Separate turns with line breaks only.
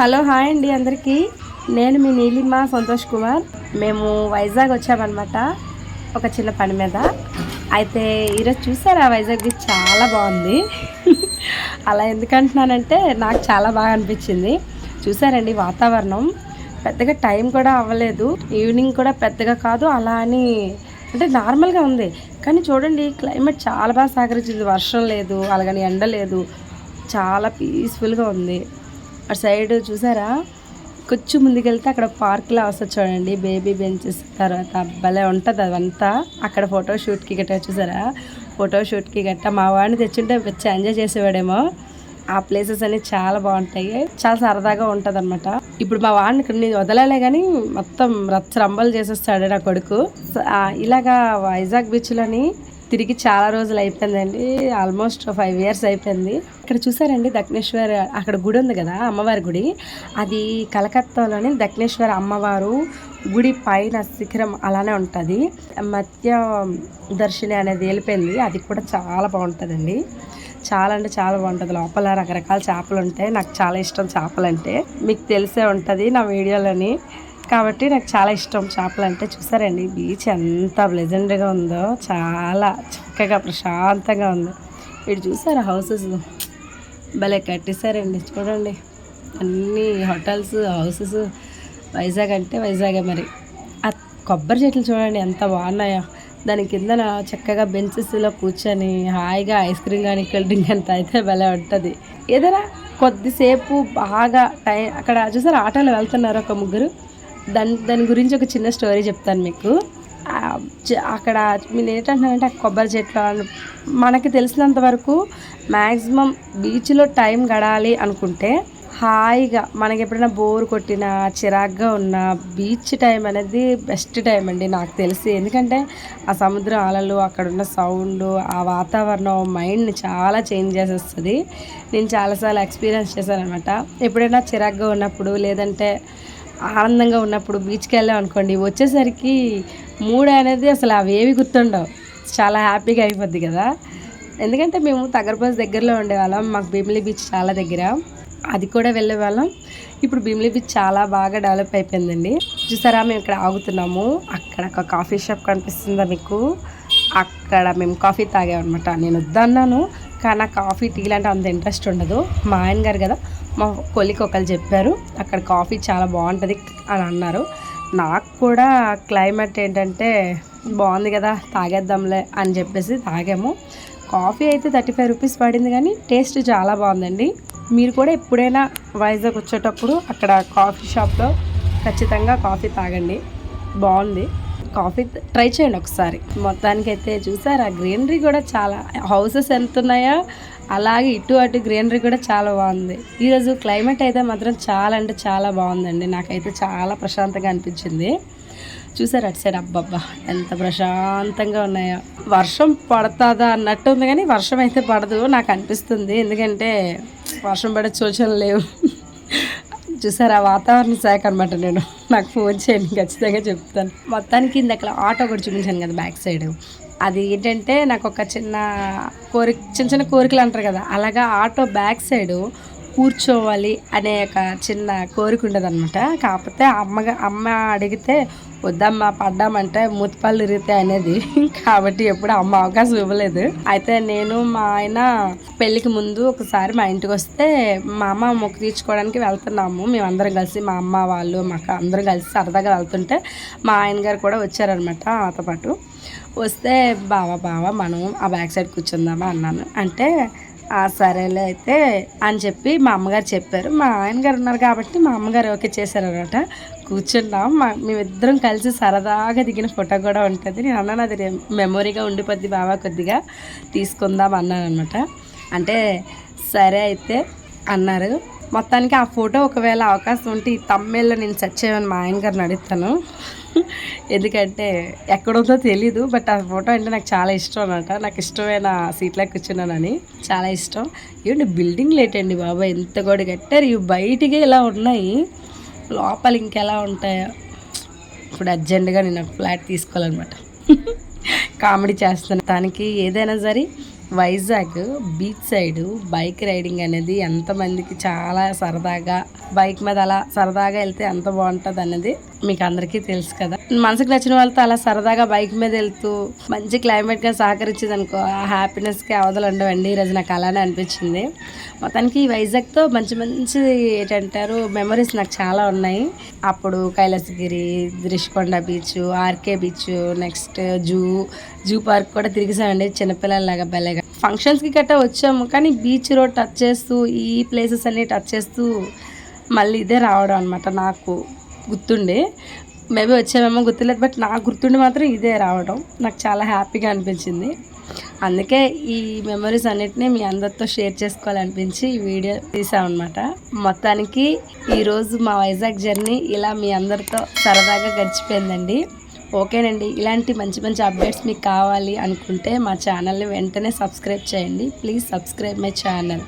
Hello hi అండి అందరికీ. నేను మీ నీలిమ సంతోష్ కుమార్. మేము వైజాగ్ వచ్చామన్నమాట ఒక చిన్న పని మీద. అయితే ఈరోజు చూసారా వైజాగ్ బీచ్ చాలా బాగుంది. అలా ఎందుకంటున్నానంటే నాకు చాలా బాగా అనిపించింది. చూసారండి వాతావరణం. పెద్దగా టైం కూడా అవ్వలేదు. ఈవినింగ్ కూడా పెద్దగా కాదు అలా అని అంటే నార్మల్గా ఉంది. కానీ చూడండి క్లైమేట్ చాలా బాగా సహకరించింది వర్షం లేదు అలాగని ఎండ లేదు. చాలా పీస్ఫుల్గా ఉంది. అటు సైడ్ చూసారా? కొంచెం ముందుకెళ్తే అక్కడ పార్క్లో వస్తుంది చూడండి. బేబీ బెంచెస్ తర్వాత భలే ఉంటుంది అదంతా. అక్కడ ఫోటో షూట్కి గట్రా చూసారా? ఫోటో షూట్కి గట్రా మా వాడిని తెచ్చుంటే వచ్చి ఎంజాయ్ చేసేవాడేమో. ఆ ప్లేసెస్ అన్నీ చాలా బాగుంటాయి. చాలా సరదాగా ఉంటుంది అనమాట ఇప్పుడు మా వాడిని ఇక్కడ నేను వదలలే కానీ మొత్తం రచ్చరంబలు చేసేస్తాడు నా కొడుకు. ఇలాగా వైజాగ్ బీచ్లోని తిరిగి చాలా రోజులు అయిపోయిందండి. ఆల్మోస్ట్ ఫైవ్ ఇయర్స్ అయిపోయింది. ఇక్కడ చూసారండి దక్షిణేశ్వర్ అక్కడ గుడి ఉంది కదా అమ్మవారి గుడి. అది కలకత్తాలోని దక్షిణేశ్వర అమ్మవారు గుడి పైన శిఖరం అలానే ఉంటుంది. మధ్య దర్శిని అనేది వెళ్ళిపోయింది. అది కూడా చాలా బాగుంటుందండి. చాలా అంటే చాలా బాగుంటుంది. లోపల రకరకాల చేపలు ఉంటాయి. నాకు చాలా ఇష్టం చేపలంటే. మీకు తెలిసే ఉంటుంది నా వీడియోలోని. కాబట్టి నాకు చాలా ఇష్టం చేపలు అంటే చూసారండి బీచ్ ఎంత ప్లెజెంట్గా ఉందో చాలా చక్కగా ప్రశాంతంగా ఉంది. ఇటు చూసారు హౌసెస్ భలే కట్టేశారండి. చూడండి అన్ని హోటల్స్ హౌసెస్ వైజాగ్ అంటే వైజాగే మరి. ఆ కొబ్బరి చెట్లు చూడండి ఎంత బాగున్నాయో. దాని కిందన చక్కగా బెంచెస్లో కూర్చొని హాయిగా ఐస్ క్రీమ్ కానీ కూల్ డ్రింక్ అంత అయితే భలే ఉంటుంది. ఏదైనా కొద్దిసేపు బాగా టైం అక్కడ చూసారు ఆటోలో వెళ్తున్నారు ఒక ముగ్గురు? దాని దాని గురించి ఒక చిన్న స్టోరీ చెప్తాను మీకు. అక్కడ మీరు ఏంటంటున్నారంటే ఆ కొబ్బరి చెట్లు మనకి తెలిసినంత వరకు మ్యాక్సిమం బీచ్లో టైం గడాలి అనుకుంటే హాయిగా మనకి ఎప్పుడైనా బోర్ కొట్టినా చిరాగ్గా ఉన్న బీచ్ టైం అనేది బెస్ట్ టైం అండి నాకు తెలిసి. ఎందుకంటే ఆ సముద్రం అలలు అక్కడ ఉన్న సౌండ్ ఆ వాతావరణం మైండ్ని చాలా చేంజ్ చేసేస్తుంది. నేను చాలాసార్లు ఎక్స్పీరియన్స్ చేశాను అనమాట ఎప్పుడైనా చిరాగ్గా ఉన్నప్పుడు లేదంటే ఆనందంగా ఉన్నప్పుడు బీచ్కి వెళ్ళాం అనుకోండి వచ్చేసరికి మూడ్ అనేది అసలు అవేవి గుర్తుండవు. చాలా హ్యాపీగా అయిపోద్ది కదా. ఎందుకంటే మేము తగరపాస్ దగ్గరలో ఉండేవాళ్ళం మాకు భీమిలీ బీచ్ చాలా దగ్గర. అది కూడా వెళ్ళేవాళ్ళం ఇప్పుడు భీమిలీ బీచ్ చాలా బాగా డెవలప్ అయిపోయిందండి. చూసారా మేము ఇక్కడ ఆగుతున్నాము. అక్కడ ఒక కాఫీ షాప్ కనిపిస్తుందా మీకు? అక్కడ మేము కాఫీ తాగామన్నమాట. నేను వద్దన్నాను. కానీ నాకు కాఫీ టీ అంటే అంత ఇంట్రెస్ట్ ఉండదు. మా ఆయన గారు కదా మా కొలికి ఒకరు చెప్పారు అక్కడ కాఫీ చాలా బాగుంటుంది అని అన్నారు. నాకు కూడా క్లైమేట్ ఏంటంటే బాగుంది కదా తాగేద్దాంలే అని చెప్పేసి తాగాము. కాఫీ అయితే థర్టీ ఫైవ్ రూపీస్ పడింది కానీ టేస్ట్ చాలా బాగుందండి. మీరు కూడా ఎప్పుడైనా వైజాగ్ వచ్చేటప్పుడు అక్కడ కాఫీ షాప్లో ఖచ్చితంగా కాఫీ తాగండి. బాగుంది. కాఫీ ట్రై చేయండి ఒకసారి. మొత్తానికి అయితే చూసారా గ్రీనరీ కూడా చాలా హౌసెస్ ఎంత ఉన్నాయో అలాగే ఇటు అటు గ్రీనరీ కూడా చాలా బాగుంది. ఈరోజు క్లైమేట్ అయితే మాత్రం చాలా అంటే చాలా బాగుందండి. నాకైతే చాలా ప్రశాంతంగా అనిపించింది. చూసారు అటు సైడ్ అబ్బబ్బా ఎంత ప్రశాంతంగా ఉన్నాయో. వర్షం పడుతుందా అన్నట్టు ఉంది కానీ వర్షం అయితే పడదు నాకు అనిపిస్తుంది. ఎందుకంటే వర్షం పడే సూచనలు లేవు. చూసారా? వాతావరణ శాఖ అనమాట నేను. నాకు ఫోన్ చేయండి ఖచ్చితంగా చెప్తాను. మొత్తానికి ఇందాక ఆటో కూడా చూపించాను కదా బ్యాక్ సైడ్. అది ఏంటంటే నాకు ఒక చిన్న కోరిక చిన్న చిన్న కోరికలు అంటారు కదా. అలాగా ఆటో బ్యాక్ సైడ్ కూర్చోవాలి అనే ఒక చిన్న కోరిక ఉండదన్నమాట. కాకపోతే అమ్మగా అమ్మ అడిగితే వద్దమ్మా పడ్డామంటే మూతిపళ్ళు ఇరిగితే అనేది. కాబట్టి ఎప్పుడు అమ్మ అవకాశం ఇవ్వలేదు. అయితే నేను మా ఆయన పెళ్ళికి ముందు ఒకసారి మా ఇంటికి వస్తే మా అమ్మ మొక్కు తీర్చుకోవడానికి వెళ్తున్నాము. మేమందరం కలిసి మా అమ్మ వాళ్ళు మాకు అందరం కలిసి సరదాగా వెళ్తుంటే మా ఆయన గారు కూడా వచ్చారనమాట మాతో పాటు. వస్తే బావా బావా మనం ఆ బ్యాక్ సైడ్ కూర్చుందామా? అన్నాను. అంటే సరేలే అయితే అని చెప్పి మా అమ్మగారు చెప్పారు. మా ఆయన గారు ఉన్నారు కాబట్టి మా అమ్మగారు ఓకే చేశారనమాట. కూర్చున్నాం. మా మేమిద్దరం కలిసి సరదాగా దిగిన ఫోటో కూడా ఉంటుంది. నేను అన్నాను అది మెమొరీగా ఉండిపోద్ది బాగా కొద్దిగా. తీసుకుందాం అన్నాను అనమాట అంటే సరే అయితే అన్నారు. మొత్తానికి ఆ ఫోటో ఒకవేళ అవకాశం ఉంటే ఈ తమ్మేళ్ళలో నేను సెర్చ్ చేయమని మా ఆయన గారిని అడుగుతాను. ఎందుకంటే ఎక్కడుందో తెలీదు బట్ ఆ ఫోటో అంటే నాకు చాలా ఇష్టం అనమాట నాకు ఇష్టమైన సీట్లో కూర్చున్నానని చాలా ఇష్టం. ఏంటి బిల్డింగ్ లేటండి బాబా ఎంత కూడా కట్టారు? ఇవి బయటికి ఇలా ఉన్నాయి. లోపల ఇంకెలా ఉంటాయో. ఇప్పుడు అర్జెంటుగా నేను ఒక ఫ్లాట్ తీసుకోవాలన్నమాట. కామెడీ చేస్తాను దానికి ఏదైనా సరే Vizag beach side bike riding అనేది ఎంతమందికి చాలా సరదాగా బైక్ మీద అలా సరదాగా వెళ్తే ఎంత బాగుంటుంది అన్నది మీకు అందరికీ తెలుసు కదా. మనసుకు నచ్చిన వాళ్ళతో అలా సరదాగా బైక్ మీద వెళ్తూ మంచి క్లైమేట్గా సహకరించింది అనుకో ఆ హ్యాపీనెస్కి అవధులు ఉండవండి. ఈరోజు నాకు అలానే అనిపించింది. మొత్తానికి వైజాగ్తో మంచి మంచి ఏంటంటారు మెమరీస్ నాకు చాలా ఉన్నాయి. అప్పుడు Kailasagiri Rishikonda beach RK beach next zoo zoo park కూడా తిరిగిసామండి చిన్నపిల్లలాగా భలేగా. ఫంక్షన్స్కి గట్టా వచ్చాము కానీ బీచ్ రోడ్ టచ్ చేస్తూ ఈ ప్లేసెస్ అన్ని టచ్ చేస్తూ మళ్ళీ ఇదే రావడం అనమాట నాకు గుర్తుండే. మేబీ వచ్చామేమో గుర్తులేదు బట్ నాకు గుర్తుండి మాత్రం ఇదే రావడం. నాకు చాలా హ్యాపీగా అనిపించింది. అందుకే ఈ మెమరీస్ అన్నిటినీ మీ అందరితో షేర్ చేసుకోవాలనిపించి ఈ వీడియో తీసామన్నమాట మొత్తానికి ఈరోజు మా వైజాగ్ జర్నీ ఇలా మీ అందరితో సరదాగా గడిచిపోయిందండి. ఓకేనండి ఇలాంటి మంచి మంచి అప్డేట్స్ మీకు కావాలి అనుకుంటే మా ఛానల్ని వెంటనే సబ్స్క్రైబ్ చేయండి. Please subscribe my channel.